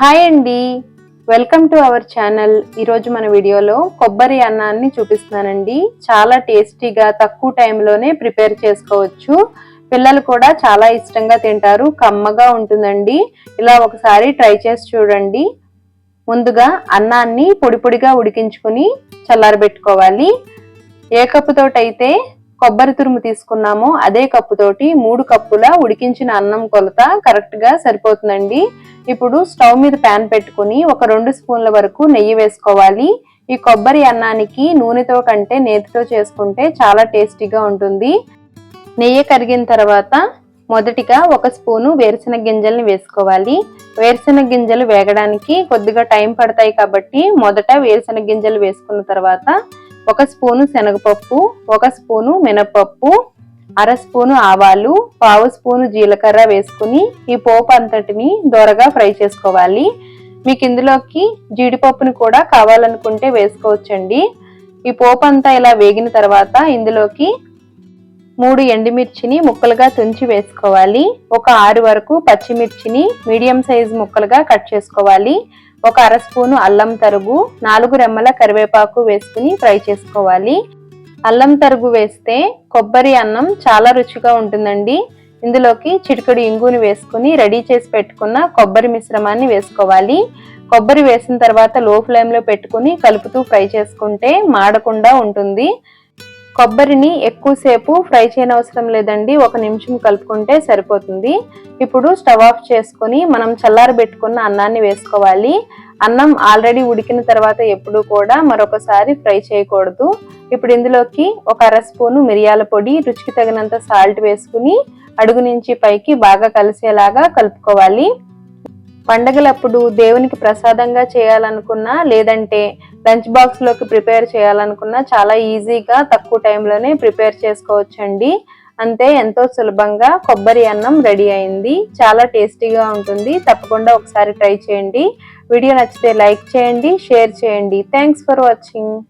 Hi అండి. Welcome to our channel. ఈరోజు మన వీడియోలో కొబ్బరి అన్నాన్ని చూపిస్తున్నానండి. చాలా టేస్టీగా తక్కువ టైంలోనే ప్రిపేర్ చేసుకోవచ్చు. పిల్లలు కూడా చాలా ఇష్టంగా తింటారు. కమ్మగా ఉంటుందండి. ఇలా ఒకసారి ట్రై చేసి చూడండి. ముందుగా అన్నాన్ని పొడి పొడిగా ఉడికించుకుని చల్లారబెట్టుకోవాలి. ఏ కప్పుతోటైతే కొబ్బరి తురుము తీసుకున్నామో అదే కప్పుతోటి మూడు కప్పుల ఉడికించిన అన్నం కొలత కరెక్ట్గా సరిపోతుందండి. ఇప్పుడు స్టవ్ మీద ప్యాన్ పెట్టుకుని ఒక రెండు స్పూన్ల వరకు నెయ్యి వేసుకోవాలి. ఈ కొబ్బరి అన్నానికి నూనెతో కంటే నేతితో చేసుకుంటే చాలా టేస్టీగా ఉంటుంది. నెయ్యి కరిగిన తర్వాత మొదటిగా ఒక స్పూను వేరుశెనగ గింజల్ని వేసుకోవాలి. వేరుశెనగ గింజలు వేగడానికి కొద్దిగా టైం పడతాయి కాబట్టి మొదట వేరుశెనగ గింజలు వేసుకున్న తర్వాత ఒక స్పూను శనగపప్పు ఒక స్పూను మినపప్పు అర స్పూను ఆవాలు పావు స్పూను జీలకర్ర వేసుకుని ఈ పోపు అంతటిని దొరగా ఫ్రై చేసుకోవాలి. మీకు ఇందులోకి జీడిపప్పును కూడా కావాలనుకుంటే వేసుకోవచ్చండి. ఈ పోపు అంతా ఇలా వేగిన తర్వాత ఇందులోకి మూడు ఎండుమిర్చిని ముక్కలుగా తుంచి వేసుకోవాలి. ఒక ఆరు వరకు పచ్చిమిర్చిని మీడియం సైజ్ ముక్కలుగా కట్ చేసుకోవాలి. ఒక అర స్పూను అల్లం తరుగు నాలుగు రెమ్మల కరివేపాకు వేసుకుని ఫ్రై చేసుకోవాలి. అల్లం తరుగు వేస్తే కొబ్బరి అన్నం చాలా రుచిగా ఉంటుందండి. ఇందులోకి చిటికడు ఇంగుని వేసుకుని రెడీ చేసి పెట్టుకున్న కొబ్బరి మిశ్రమాన్ని వేసుకోవాలి. కొబ్బరి వేసిన తర్వాత లో ఫ్లేమ్లో పెట్టుకుని కలుపుతూ ఫ్రై చేసుకుంటే మాడకుండా ఉంటుంది. కొబ్బరిని ఎక్కువసేపు ఫ్రై చేయనవసరం లేదండి. ఒక నిమిషం కలుపుకుంటే సరిపోతుంది. ఇప్పుడు స్టవ్ ఆఫ్ చేసుకొని మనం చల్లారబెట్టుకున్న అన్నాన్ని వేసుకోవాలి. అన్నం ఆల్రెడీ ఉడికిన తర్వాత ఎప్పుడు కూడా మరొకసారి ఫ్రై చేయకూడదు. ఇప్పుడు ఇందులోకి ఒక అర స్పూను మిరియాల పొడి రుచికి తగినంత సాల్ట్ వేసుకుని అడుగు నుంచి పైకి బాగా కలిసేలాగా కలుపుకోవాలి. పండగలప్పుడు దేవునికి ప్రసాదంగా చేయాలనుకున్నా లేదంటే లంచ్ బాక్స్లోకి ప్రిపేర్ చేయాలనుకున్నా చాలా ఈజీగా తక్కువ టైంలోనే ప్రిపేర్ చేసుకోవచ్చండి. అంతే ఎంతో సులభంగా కొబ్బరి అన్నం రెడీ అయింది. చాలా టేస్టీగా ఉంటుంది. తప్పకుండా ఒకసారి ట్రై చేయండి. వీడియో నచ్చితే లైక్ చేయండి షేర్ చేయండి. Thanks for watching